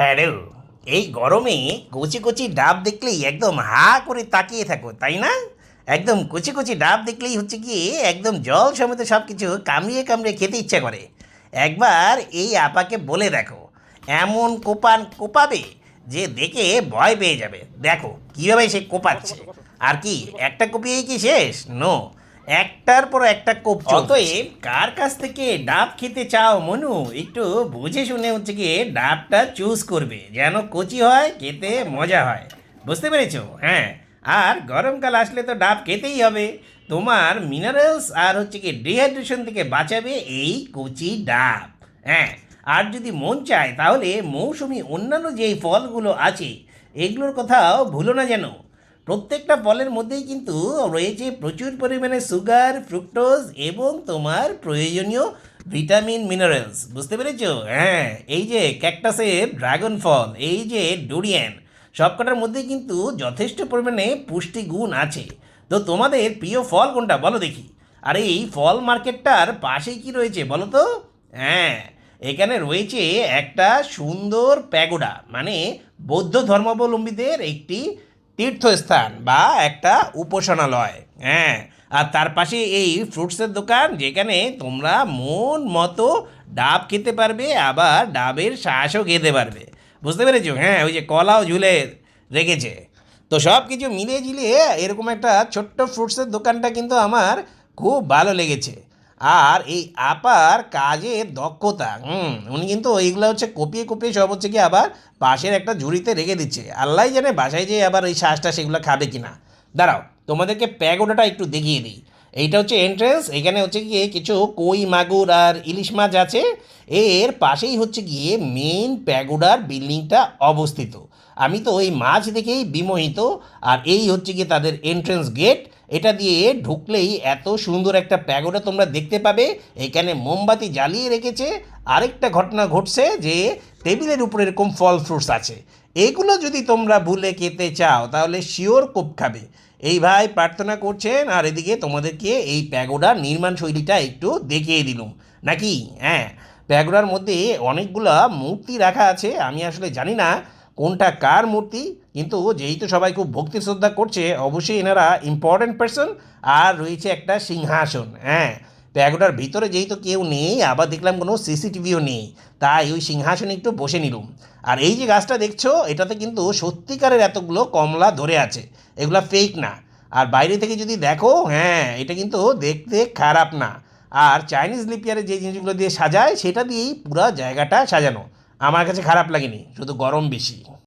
হ্যাঁ রে এই গরমে কচি কচি ডাব দেখলেই একদম হা করে তাকিয়ে থাকো, তাই না? একদম কচি কচি ডাব দেখলেই হচ্ছে কি, একদম জল সমেত সব কিছু কামড়িয়ে কামড়িয়ে খেতে ইচ্ছা করে। একবার এই আপাকে বলে দেখো, এমন কোপান কোপাবে যে দেখে ভয় পেয়ে যাবে। দেখো, কীভাবে সে কোপাচ্ছে? আর কি, একটা কোপিয়েই কি শেষ? নো একটার পর একটা কোপ অতএব কার কাছ থেকে ডাব খেতে চাও মনু? একটু বুঝে শুনে হচ্ছে গিয়ে ডাবটা চুজ করবে যেন কচি হয় খেতে মজা হয়। বুঝতে পেরেছ? হ্যাঁ। আর গরমকাল আসলে তো ডাব খেতেই হবে। তোমার মিনারেলস আর হচ্ছে কি ডিহাইড্রেশন থেকে বাঁচাবে এই কচি ডাব। হ্যাঁ। আর যদি মন চায় তাহলে মৌসুমি অন্যান্য যেই ফলগুলো আছে এগুলোর কথাও ভুলো না যেন। প্রত্যেকটা ফলের মধ্যেই কিন্তু রয়েছে প্রচুর পরিমাণে সুগার ফ্রুক্টোজ এবং তোমার প্রয়োজনীয় ভিটামিন মিনারেলস বুঝতে পেরেছ? হ্যাঁ এই যে ক্যাকটাসের ড্রাগন ফল, এই যে ডুরিয়ান সবকটার মধ্যেই কিন্তু যথেষ্ট পরিমাণে পুষ্টিগুণ আছে। তো তোমাদের প্রিয় ফল কোনটা? বলো দেখি। আর এই ফল মার্কেটটার পাশেই কি রয়েছে বলো তো? হ্যাঁ এখানে রয়েছে একটা সুন্দর প্যাগোডা মানে বৌদ্ধ ধর্মাবলম্বীদের একটি তীর্থস্থান বা একটা উপাসনালয় হ্যাঁ। আর তার পাশে এই ফ্রুটসের দোকান, যেখানে তোমরা মন মতো ডাব খেতে পারবে, আবার ডাবের শ্বাসও খেতে পারবে। বুঝতে পেরেছ? হ্যাঁ ওই যে কলাও ঝুলে রেখেছে। তো সব কিছু মিলিয়ে ঝিলিয়ে এরকম একটা ছোট্ট ফ্রুটসের দোকানটা কিন্তু আমার খুব ভালো লেগেছে। আর এই আপার কাজের দক্ষতা, হুম, উনি কিন্তু এইগুলো হচ্ছে কপিয়ে কপিয়ে সব হচ্ছে কি আবার পাশের একটা ঝুড়িতে রেখে দিচ্ছে। আল্লাহ জানে বাসায় যেয়ে আবার ওই শ্বাসটা সেগুলো খাবে কিনা। দাঁড়াও, তোমাদেরকে প্যাগোটাটা একটু দেখিয়ে দিই। এইটা হচ্ছে এন্ট্রেন্স এখানে হচ্ছে গিয়ে কিছু কই, মাগুর আর ইলিশ মাছ আছে। এর পাশেই হচ্ছে গিয়ে মেন প্যাগোডার বিল্ডিংটা অবস্থিত। আমি তো ওই মাছ দেখেই বিমোহিত, আর এই হচ্ছে গিয়ে তাদের এন্ট্রেন্স গেট এটা দিয়ে ঢুকলেই এত সুন্দর একটা প্যাগোডা তোমরা দেখতে পাবে। এখানে মোমবাতি জ্বালিয়ে রেখেছে। আরেকটা ঘটনা ঘটছে যে টেবিলের উপরে এরকম ফল ফ্রুটস আছে। এগুলো যদি তোমরা ভুলে খেতে চাও, তাহলে শিওর কোপ খাবে। এই ভাই প্রার্থনা করছেন, আর এদিকে তোমাদেরকে এই প্যাগোডার নির্মাণ শৈলীটা একটু দেখিয়ে দিলুম। নাকি? হ্যাঁ প্যাগোডার মধ্যে অনেকগুলা মূর্তি রাখা আছে, আমি আসলে জানি না কোনটা কার মূর্তি, কিন্তু যেহেতু সবাই খুব ভক্তি শ্রদ্ধা করছে, অবশ্যই এনারা ইম্পর্ট্যান্ট পার্সন আর রয়েছে একটা সিংহাসন। হ্যাঁ প্যাগোডার ভিতরে যেহেতু কেউ নেই, আবার দেখলাম কোনো সিসিটিভিও নেই, তাই ওই সিংহাসনে একটু বসে নিলুম। আর এই যে গাছটা দেখছ, এটাতে কিন্তু সত্যিকারের এতগুলো কমলা ধরে আছে। এগুলো ফেক না। আর বাইরে থেকে যদি দেখো হ্যাঁ এটা কিন্তু দেখতে খারাপ না। আর চাইনিজ লিপিয়ারে যে জিনিসগুলো দিয়ে সাজায়, সেটা দিয়েই পুরো জায়গাটা সাজানো। আমার কাছে খারাপ লাগেনি, শুধু গরম বেশি।